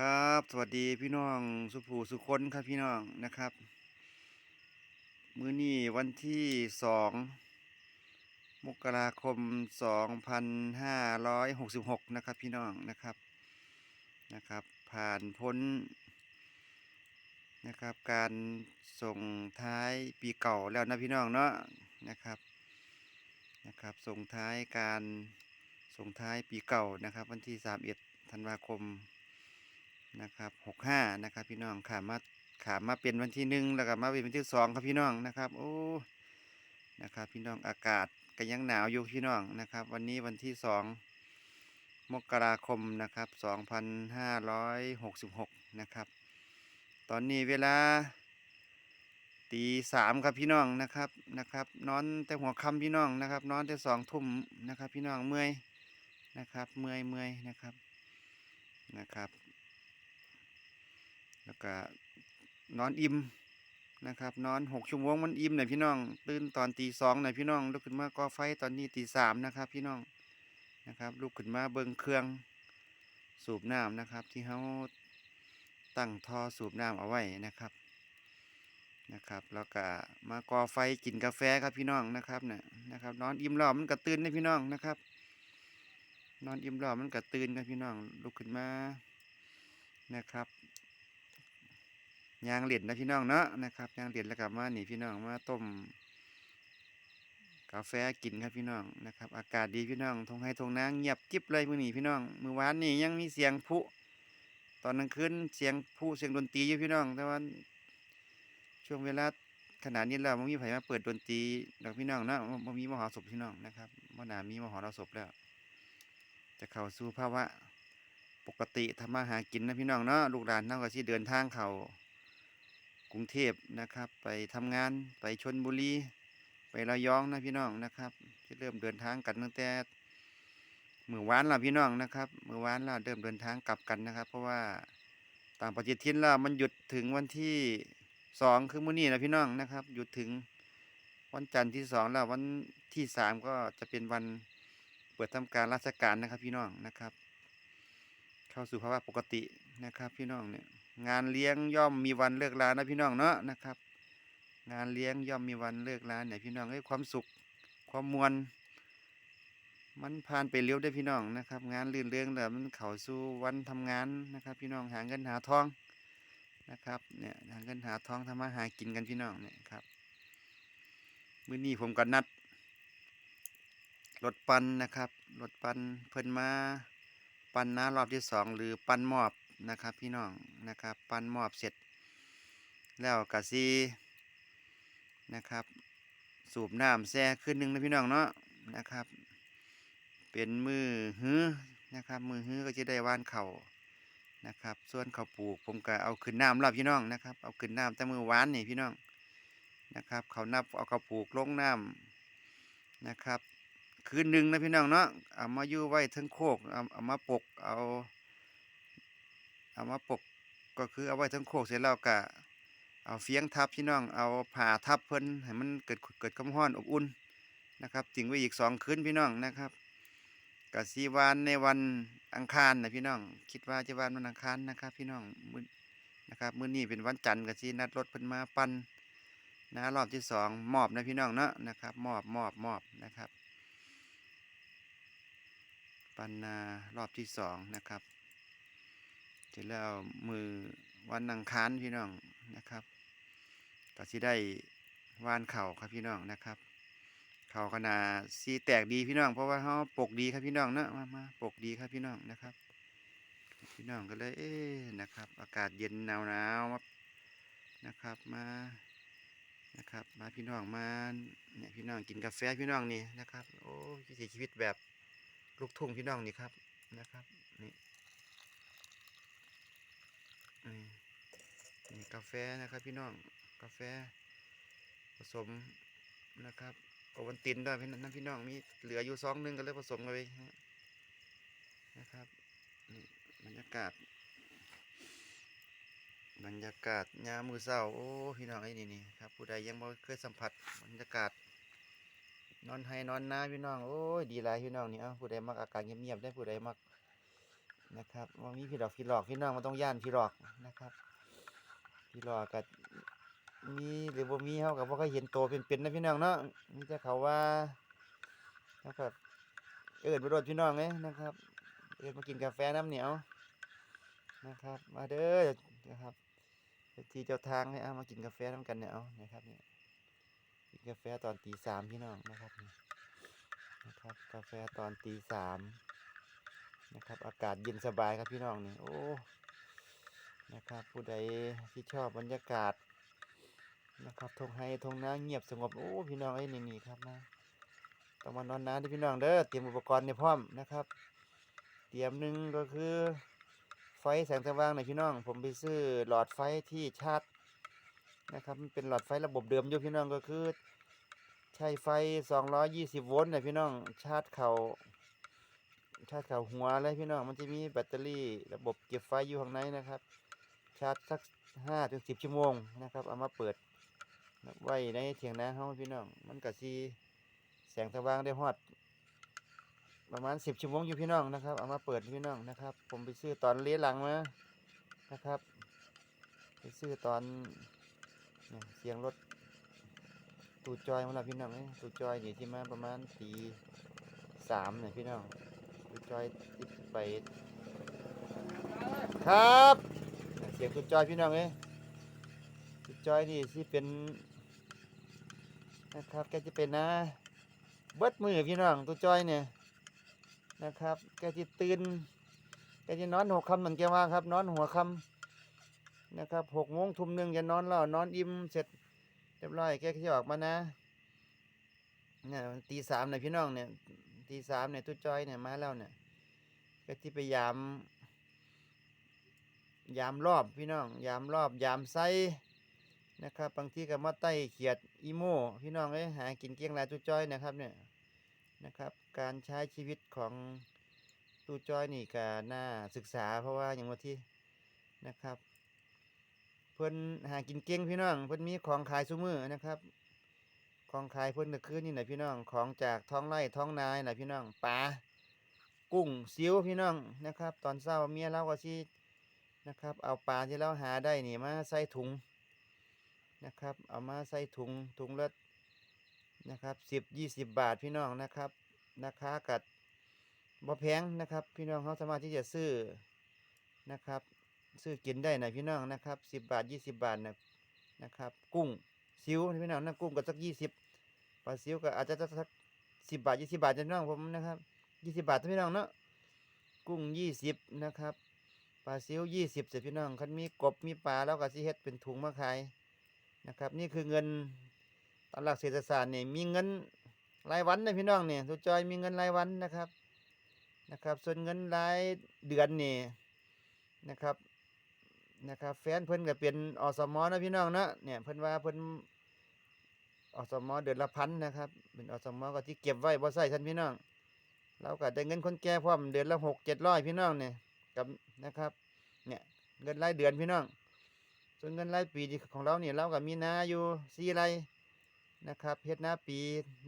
ครับ สวัสดีพี่น้องสุภูสุคนครับพี่น้องนะครับ มื้อนี้วันที่สองมกราคมสองพันห้าร้อยหกสิบหกนะครับพี่น้องนะครับนะครับ ผ่านพ้นนะครับ การส่งท้ายปีเก่าแล้วนะพี่น้องเนาะนะครับนะครับ ส่งท้ายการส่งท้ายปีเก่านะครับ วันที่สามเอ็ดธันวาคม นะครับหกห้านะครับ พี่น้องขามาขามาเป็นวันที่หนึ่งแล้วก็มาเป็นวันที่สองครับพี่น้องนะครับ โอ้นะครับ พี่น้องอากาศก็ยังหนาวอยู่พี่น้องนะครับ วันนี้วันที่สองมกราคมนะครับสองพันห้าร้อยหกสิบหกนะครับ ตอนนี้เวลาตีสามครับพี่น้องนะครับนะครับ นอนแต่หัวค่ำพี่น้องนะครับ นอนแต่สองทุ่มนะครับ พี่น้องเมื่อยนะครับ เมื่อยเมื่อยนะครับนะครับ แล้วก็นอนอิ่มนะครับนอนหกชั่วโมงมันอิ่มหน่อยพี่น้อง ตื่นตอนตีสองหน่อยพี่น้องลุกขึ้นมาก่อไฟตอนนี้ตีสามนะครับ พี่น้องนะครับลุกขึ้นมาเบิ่งเครื่องสูบน้ำนะครับ ที่เขาตั้งท่อสูบน้ำเอาไว้นะครับนะครับแล้วก็มาก่อไฟกินกาแฟครับพี่น้องนะครับเนี่ยนะครับ นอนอิ่มแล้วมันก็ตื่นนะพี่น้องนะครับ นอนอิ่มแล้วมันก็ตื่นครับพี่น้องลุกขึ้นมานะครับ ยางเหรียญนะพี่น้องเนาะนะครับยางเหรียญแล้วกลับมานี่พี่น้องมาต้ม กาแฟกินครับพี่น้องนะครับ อากาศดีพี่น้องทงให้ทงนางเงียบกิ๊บเลยมื้อนี้พี่น้องมือวานนี่ยังมีเสียงพลุตอนกลางคืนเสียงพลุเสียงดนตรีอยู่พี่น้อง แต่ว่าช่วงเวลาขนาดนี้แล้วมันมีไผมาเปิดดนตรีดอกพี่น้องเนาะมันมีมหรสพพี่น้องนะครับมันนามีมหรสพแล้ว จะเข้าสู่ภาวะปกติทำมาหากินนะพี่น้องเนาะลูกหลานเนาะก็สิเดินทางเข้า กรุงเทพนะครับ ไปทำงานไปชนบุรีไประยองนะพี่น้องนะครับจะเริ่มเดินทางกันตั้งแต่เมื่อวานและพี่น้องนะครับเมื่อวานและเริ่มเดินทางกลับกันนะครับ เพราะว่าต่างประเทศทินแล้วมันหยุดถึงวันที่สองคือมื้อนี้นะพี่น้องนะครับ หยุดถึงวันจันทร์ที่สองแล้ววันที่สามก็จะเป็นวันเปิดทำการราชการนะครับพี่น้องนะครับ เข้าสู่ภาวะปกตินะครับ พี่น้องเนี่ย งานเลี้ยงย่อมมีวันเลิกลานะพี่น้องเนาะนะครับ งานเลี้ยงย่อมมีวันเลิกลาเนี่ยพี่น้องเอ้ยความสุขความมวลมันผ่านไปเร็วได้พี่น้องนะครับ งานลื่นเรื่องแล้วมันเข้าสู่วันทำงานนะครับ พี่น้องหาเงินหาทองนะครับเนี่ยหาเงินหาทองทำมาหากินกันพี่น้องเนี่ยครับมื้อนี้ผมก็นัดรถปันนะครับรถปันเพิ่นมาปันน้ารอบที่สองหรือปันมอบ นะครับพี่น้องนะครับ ปั้นมอบเสร็จ แล้วกะซีนะครับ สูบน้ำแซ่ขึ้นหนึ่งนะพี่น้องเนาะนะครับ เป็นมือฮื้อนะครับ มือฮื้อก็จะได้ว่านเข่านะครับ ส่วนเขาปลูกผมก็เอาขึ้นน้ำแล้วพี่น้องนะครับ เอาขึ้นน้ำแต่มือหวานนี่พี่น้องนะครับ เขานับเอาเขาปลูกลงน้ำนะครับ คืนหนึ่งนะพี่น้องเนาะเอามายู่ไว้ทั้งโคกเอาเอามาปกเอา เอามาปกก็คือเอาไว้ทั้งโคกเสร็จแล้วก็เอาเฟียงทับพี่น้องเอาผ่าทับเพิ่นให้มันเกิดเกิดความร้อนอบอุ่นนะครับทิ้งไว้อีกสองคืนพี่น้องนะครับกับสีวานในวันอังคารนะพี่น้อง คิดว่าจะวานวันอังคารนะครับ พี่น้องมื้อนะครับมื้อนี้เป็นวันจันทร์กับสีนัดรถเพิ่นมาปั่นนะรอบที่สองมอบนะพี่น้องเนาะนะครับมอบมอบมอบนะครับ ปันนารอบที่สองนะครับ เสร็จแล้วมือวันอังคารพี่น้องนะครับก็สิได้วานเข่าครับพี่น้องนะครับ เข่าขนาดสีแตกดีพี่น้อง เพราะว่าเขาปกดีครับพี่น้องเนอะมามาปกดีครับพี่น้องนะครับ พี่น้องก็เลยเอ๊นะครับ อากาศเย็นหนาวหนาวนะครับมานะครับ มาพี่น้องมาเนี่ยพี่น้องกินกาแฟพี่น้องนี่นะครับ โอ้ชีวิตแบบลูกทุ่งพี่น้องนี่ครับนะครับนี่ นี่กาแฟนะครับพี่น้องกาแฟ ผสมนะครับโอวันตินด้วยพี่น้องพี่น้องมีเหลืออยู่ซองหนึงก็เลยผสมกันไปนะครับนี่บรรยากาศ บรรยากาศยามมือเศร้าโอ้พี่น้องไอ้นี่นี่ครับผู้ใดยังไม่เคยสัมผัสบรรยากาศ นอนให้นอนนาพี่น้องโอ้ยดีหลายพี่น้องนี่เอ้าผู้ใดมักอากาศเงียบๆได้ผู้ใดมัก นะครับว่ามีพี่ดอกพี่หลอกพี่น้องมันต้องย่านพี่หลอกนะครับพี่หลอกกับมีหรือบ่มีเฮากับบ่เคยเห็นโตเป็นๆนะพี่น้องเนาะมีแต่เขาว่านะครับเอิ้นไปโดดพี่น้องเอ้ยนะครับเอิ้นมากินกาแฟน้ำเหนียวนะครับ มาเด้อนะครับที่เจ้าทางให้เอามากินกาแฟน้ำกันเนี่ยเอานะครับเนี่ยกินกาแฟตอนตีสามพี่น้องนะครับนะครับ กาแฟตอนตีสาม นะครับ อากาศเย็นสบายครับพี่น้องนี่โอ้นะครับ ผู้ใดที่ชอบบรรยากาศนะครับทงไฮทงน้าเงียบสงบโอ้พี่น้องไอ้นี่นี่ครับนะต้องมานอนน้ำที่พี่น้องเด้อเตรียมอุปกรณ์ในพร้อมนะครับ เตรียมหนึ่งก็คือไฟแสงสว่างในอยพี่น้อง ผมไปซื้อหลอดไฟที่ชาร์จนะครับมันเป็นหลอดไฟระบบเดิมอยู่พี่น้องก็คือ ใช้ไฟ 220 โวลต์นะพี่น้องชาร์จเข่า ชาร์จเข่าหัวเลยพี่น้องมันจะมีแบตเตอรี่ระบบเก็บไฟอยู่ข้างในนะครับ ชาร์จสักห้าถึงสิบชั่วโมงนะครับ เอามาเปิดไว้ในเถียงนาเฮาพี่น้องมันก็สีแสงสว่างได้ฮอด ประมาณสิบชั่วโมงอยู่พี่น้องนะครับ เอามาเปิดพี่น้องนะครับ ผมไปซื้อตอนเลี้ยหลังมานะครับ ไปซื้อตอนเฉียเสียงรถตูจอยมาแล้วพี่น้องเอ้ยตูจอยนี่ที่มาประมาณตีสามเนี่ยพี่น้อง คุณจอยติดไปครับ เสียงคุณจอยพี่น้องเอ้ยคุณจอยนี่สิเป็นนะครับแกจะเป็นนะ เบิดมือพี่น้องตัวจอยเนี่ยนะครับ แกจะตื่นแกจะนอนหกคำเหมือนแกว่าครับ นอนหัวคำนะครับหกโมงทุ่มหนึ่งจะนอนแล้วนอนอิ่มเสร็จเรียบร้อยแกจะออกมานะเนี่ยตีสามเนี่ยพี่น้องเนี่ย ตีสามเนี่ย ตุ้จอยเนี่ยมาแล้วเนี่ย ก็ที่ไปยาม ยามรอบพี่น้อง ยามรอบยามไซนะครับบางทีก็มาไต้เขียดอีโม่พี่น้องเอ้ยหากินเกี้ยงรายตุ้จอยนะครับเนี่ยนะครับ การใช้ชีวิตของตู้จอยนี่ก็น่าศึกษา เพราะว่าอย่างว่าที่นะครับ เพิ่นหากินเก่งพี่น้องเพิ่นมีของขายซุมือนะครับ ของขายเพิ่นก็คือนี่แหละพี่น้อง ของจากท้องไร่ท้องนานี่แหละพี่น้องปลากุ้งซิวพี่น้องนะครับ ตอนเช้าเมียเราก็สินะครับ เอาปลาที่เราหาได้นี่มาใส่ถุงนะครับ เอามาใส่ถุงถุงละนะครับสิบยี่สิบบาทพี่น้องนะครับราคากัดบ่แพงนะครับ พี่น้องเขาสามารถที่จะซื้อนะครับ ซื้อกินได้นะพี่น้องนะครับสิบบาทยี่สิบบาทนะนะครับ กุ้ง ซิวพี่น้องนะกุ้งก็สักยี่สิบปลาซิวก็อาจจะสักสิบบาทยี่สิบาทจะน้องผมนะครับยี่สิบาทท่พี่น้องเนาะกุ้งยี่สิบนะครับปลาซิวยี่สิบเสร็จพี่น้องคันมีกบมีปลาแล้วก็สิเฮ็ดเป็นถุงมาขายนะครับ นี่คือเงินตามหลักเศรษฐศาสตร์เนี่ยมีเงินรายวันนะพี่น้องเนี่ยทุจอยมีเงินรายวันนะครับนะครับ ส่วนเงินรายเดือนเนี่ยนะครับนะครับ แฟนเพิ่นก็เป็นอสมอนะพี่น้องเนาะเนี่ยเพิ่นว่าเพิ่น อสมอเดือนละพันนะครับ เป็นอสมอก็ที่เก็บไว้บ่ใส่ท่านพี่น้อง เราก็ได้เงินคนแก่พร้อมเดือนละหกเจ็ดร้อยพี่น้องเนี่ยกับนะครับ เนี่ยเงินรายเดือนพี่น้อง ส่วนเงินรายปีของเราเนี่ยเราก็มีนาอยู่สี่ไร่นะครับเฮ็ดนาปี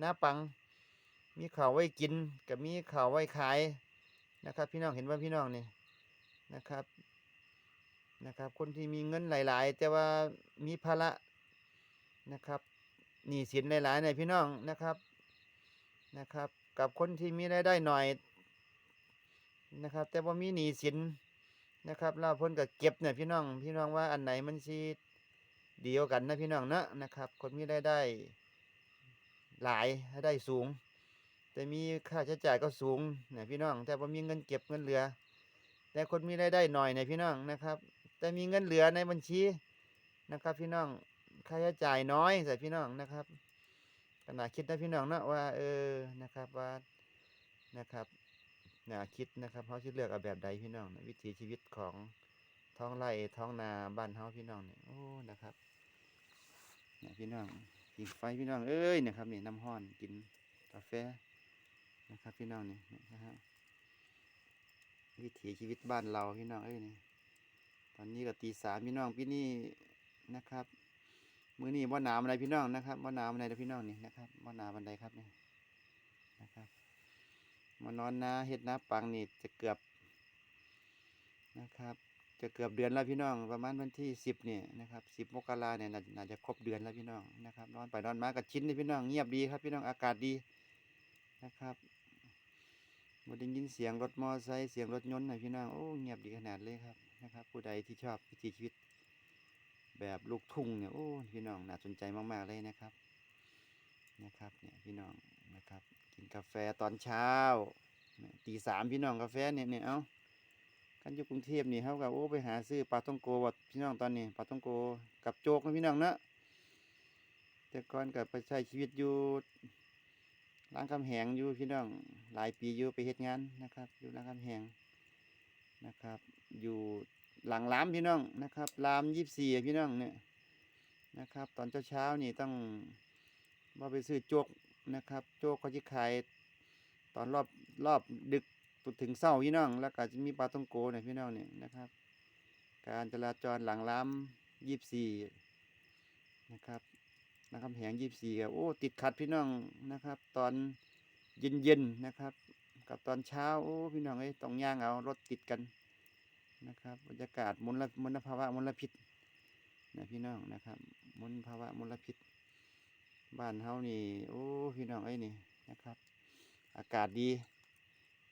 นาปัง มีข้าวไว้กินกับมีข้าวไว้ขายนะครับ พี่น้องเห็นว่าพี่น้องเนี่ยนะครับนะครับ คนที่มีเงินหลาย ๆ แต่ว่ามีภาระนะครับ หนี้สินหลายๆเนี่ยพี่น้องนะครับนะครับ กับคนที่มีรายได้หน่อยนะครับ แต่ว่ามีหนี้สินนะครับแล้วเพิ่นก็เก็บเนี่ยพี่น้องพี่น้องว่าอันไหนมันสิดีกว่ากันนะพี่น้องนะนะครับ คนมีรายได้ หลายรายได้สูง แต่มีค่าใช้จ่ายก็สูงเนี่ยพี่น้อง แต่ว่ามีเงินเก็บเงินเหลือ แต่คนมีรายได้หน่อยเนี่ยพี่น้องนะครับ แต่มีเงินเหลือในบัญชีนะครับ พี่น้อง ค่าใช้จ่ายน้อยใส่พี่น้องนะครับขณะคิดนะพี่น้องเนาะว่าเออนะครับว่านะครับน่าคิดนะครับเขาจะเลือกเอาแบบใดพี่น้องนะวิถีชีวิตของท้องไร่ท้องนาบ้านเฮาพี่น้องเนี่ยโอ้นะครับเนี่ยพี่น้องกินไฟพี่น้องเอ้ยนะครับนี่น้ำห้อนกินกาแฟนะครับพี่น้องนี่นะครับวิถีชีวิตบ้านเราพี่น้องเอ้ยนี่ตอนนี้ก็ตีสามพี่น้องพี่นี่นะครับ มือนี่บ่หนาวอะไรพี่น้องนะครับบ่หนาวอะไรพี่น้องนี่นะครับบ่หนาบันไดครับนี่นะครับมานอนนาเฮ็ดนาปังนี่จะเกือบนะครับ จะเกือบเดือนแล้วพี่น้องประมาณวันที่สิบเนี่ยนะครับสิบมกราเนี่ยน่าจะครบเดือนแล้วพี่น้องนะครับนอนไปนอนมากับชิ้นนี่พี่น้องเงียบดีครับ พี่น้องอากาศดีนะครับบ่ได้ยินเสียงรถมอไซค์เสียงรถยนต์นะพี่น้องโอ้เงียบดีขนาดเลยครับนะครับ ผู้ใดที่ชอบวิถีชีวิต แบบลูกทุ่งเนี่ยโอ้พี่น้องน่าสนใจมากๆเลยนะครับนะครับเนี่ยพี่น้องนะครับกินกาแฟตอนเช้าตีสามพี่น้องกาแฟเนี่ยเนี่ยเอากันอยู่กรุงเทพนี่เขากับโอ้ไปหาซื้อปลาต้องโกวัดพี่น้องตอนนี้ปลาต้องโกกับโจกนะพี่น้องเนาะแต่ก่อนกับไปใช้ชีวิตอยู่ร้านคำแหงอยู่พี่น้องหลายปีอยู่ไปเฮ็ดงานนะครับ อยู่ร้านคำแหงนะครับ อยู่ หลังรามพี่น้องนะครับรามยี่สี่พี่น้องเนี่ยนะครับ ตอนเช้าเช้านี่ต้องว่าไปซื้อโจกนะครับโจกเขาจะขายตอนรอบรอบดึกถึงเศร้าพี่น้อง แล้วก็จะมีปลาต้องโกเนี่ยพี่น้องเนี่ยนะครับ การจราจรหลังล้ำยี่สี่นะครับนะครับแหงยี่สี่ก็โอ้ติดขัดพี่น้องนะครับ ตอนเย็นเย็นๆนะครับ กับตอนเช้าโอ้พี่น้องเอ้ยต้องย่างเอารถติดกัน นะครับบรรยากาศมลมลภาวะมลพิษนะพี่น้องนะครับมลภาวะมลพิษ บ้านเฮานี่โอ้พี่น้องเอ้นี่นะครับ อากาศดี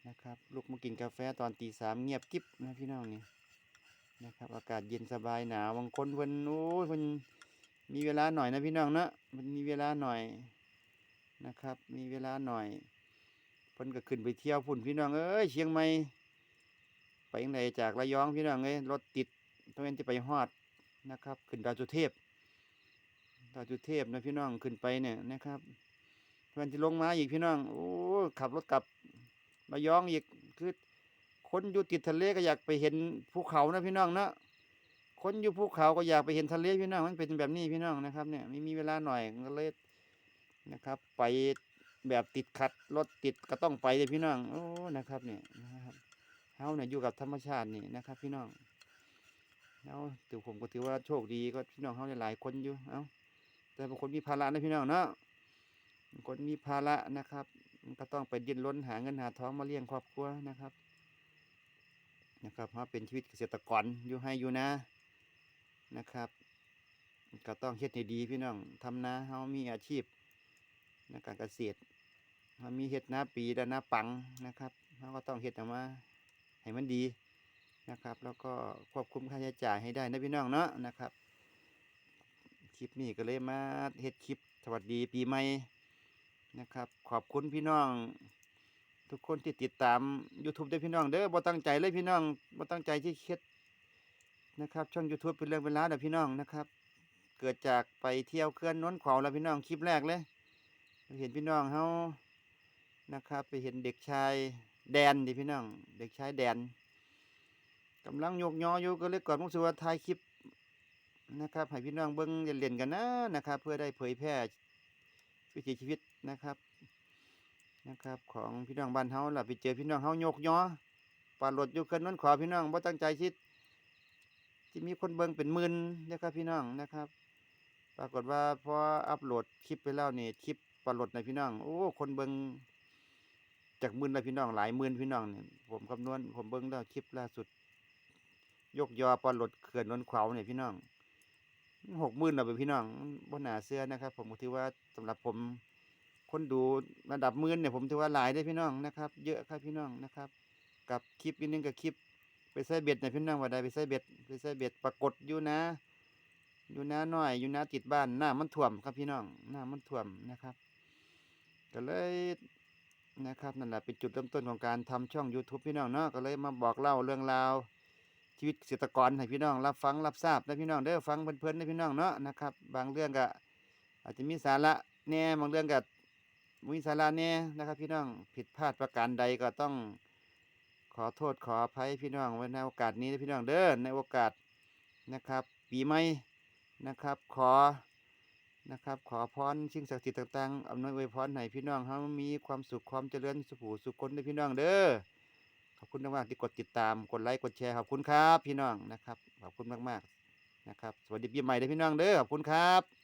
นะครับลุกมากินกาแฟตอนตีสามเงียบกิ๊บนะพี่น้องนี่นะครับ อากาศเย็นสบายหนาวบางคนเพิ่นโอ้ยเพิ่นมีเวลาหน่อยนะพี่น้องเนาะมันมีเวลาหน่อยนะครับ มีเวลาหน่อยเพิ่นก็ขึ้นไปเที่ยวพุ่นพี่น้องเอ้ยเชียงใหม่ ไปยังไงจากระยองพี่น้องเอ้ยรถติดต้องเอ็นที่ไปฮอดนะครับ ขึ้นดาวจุเทพดาวจุเทพนะพี่น้องขึ้นไปเนี่ยนะครับเพื่อนที่ลงมาอีกพี่น้องโอ้ขับรถกลับระยองอีกคือคนอยู่ติดทะเลก็อยากไปเห็นภูเขานะพี่น้องเนาะคนอยู่ภูเขาก็อยากไปเห็นทะเลพี่น้องมันเป็นแบบนี้พี่น้องนะครับเนี่ยไม่มีเวลาหน่อยก็เลยนะครับ ไปแบบติดขัดรถติดก็ต้องไปเลยพี่น้องโอ้นะครับเนี่ยนะครับ เฮาเนี่ยอยู่กับธรรมชาตินี่นะครับ พี่น้องแล้วถือผมก็ถือว่าโชคดีก็พี่น้องเฮาหลายคนอยู่เอ้าแต่บางคนมีภาระนะพี่น้องเนาะบางคนมีภาระนะครับก็ต้องไปดิ้นรนหาเงินหาท้องมาเลี้ยงครอบครัวนะครับนะครับเพราะเป็นชีวิตเกษตรกรอยู่ให้อยู่นะนะครับ ก็ต้องเฮ็ดให้ดีพี่น้องทำนาเฮามีอาชีพในการเกษตรเฮามีเฮ็ดนาปีและนาปังนะครับเฮาก็ต้องเฮ็ดออกมา ให้มันดีนะครับ แล้วก็ควบคุมค่าใช้จ่ายให้ได้นะพี่น้องเนาะนะครับ คลิปนี้ก็เลยมาเฮ็ดคลิปสวัสดีปีใหม่นะครับ ขอบคุณพี่น้อง ทุกคนที่ติดตาม YouTube ด้วยพี่น้องเด้อบ่ตั้งใจเลยพี่น้องบ่ตั้งใจที่เฮ็ดนะครับ ช่อง YouTube เป็นเรื่องเป็นราวเด้อพี่น้องนะครับ เกิดจากไปเที่ยวเขื่อนนนขวาวแล้วพี่น้องคลิปแรกเลยเห็นพี่น้องเฮานะครับ ไปเห็นเด็กชาย แดนดิพี่น้อง เด็กชายแดนกำลังโยกยออยู่ก็เลยก่อนมุกสุว่าถ่ายคลิปนะครับให้พี่น้องเบิ้งเล่นกันนะนะครับ เพื่อได้เผยแพร่วิถีชีวิตนะครับนะครับ ของพี่น้องบ้านเฮาล่ะไปเจอพี่น้องเฮาโยกยอปลาหลดอยู่เกินนั้นขอพี่น้องบ่ตั้งใจคิดที่มีคนเบิ่งเป็นหมื่นนะครับพี่น้องนะครับ ปรากฏว่าพออัปโหลดคลิปไปแล้วนี่คลิปปลาหลดในพี่น้องโอ้คนเบิ่ง จากมื่นแล้วพี่น้องหลายหมื่นพี่น้องเนี่ยผมคำนวณผมเบิ่งแล้วคลิปล่าสุด ยกยอปลาหลดเขื่อนนนขาเนี่ยพี่น้องหกหมื่นเราไปพี่น้องบนหนาเสื้อนะครับ ผมถือว่าสำหรับผมคนดูระดับหมื่นเนี่ยผมถือว่าหลายได้พี่น้องนะครับ เยอะครับพี่น้องนะครับ กับคลิปอีกนึงกับคลิป ไปใส่เบ็ดเนี่ยพี่น้องว่าใดไปใส่เบ็ดไปใส่เบ็ดปรากฏอยู่นะ อยู่น้าน้อยอยู่น้าติดบ้านหน้ามันท่วมครับพี่น้องหน้ามันท่วมนะครับ ก็เลย นะครับนั่นแหละเป็นจุดเริ่มต้นของการทำช่อง YouTube พี่น้องเนาะก็เลยมาบอกเล่าเรื่องราวชีวิตเกษตรกรให้พี่น้องรับฟังรับทราบนะพี่น้องเด้อฟังเพลินๆนะพี่น้องเนาะนะครับบางเรื่องก็อาจจะมีสาระแน่บางเรื่องก็มีสาระแน่นะครับ พี่น้องผิดพลาดประการใดก็ต้องขอโทษขออภัยพี่น้องไว้ในโอกาสนี้นะพี่น้องเด้อในโอกาสนะครับ ปีใหม่นะครับ ขอ นะครับ ขอพรสิ่งศักดิ์สิทธิ์ต่างๆอำนวยอวยพรให้พี่น้องเขามีความสุขความเจริญสุขสุขคนด้วยพี่น้องเด้อขอบคุณมากๆที่กดติดตามกดไลค์กดแชร์ขอบคุณครับ พี่น้องนะครับขอบคุณมากๆนะครับ สวัสดีปีใหม่เด้อพี่น้องเด้อขอบคุณครับ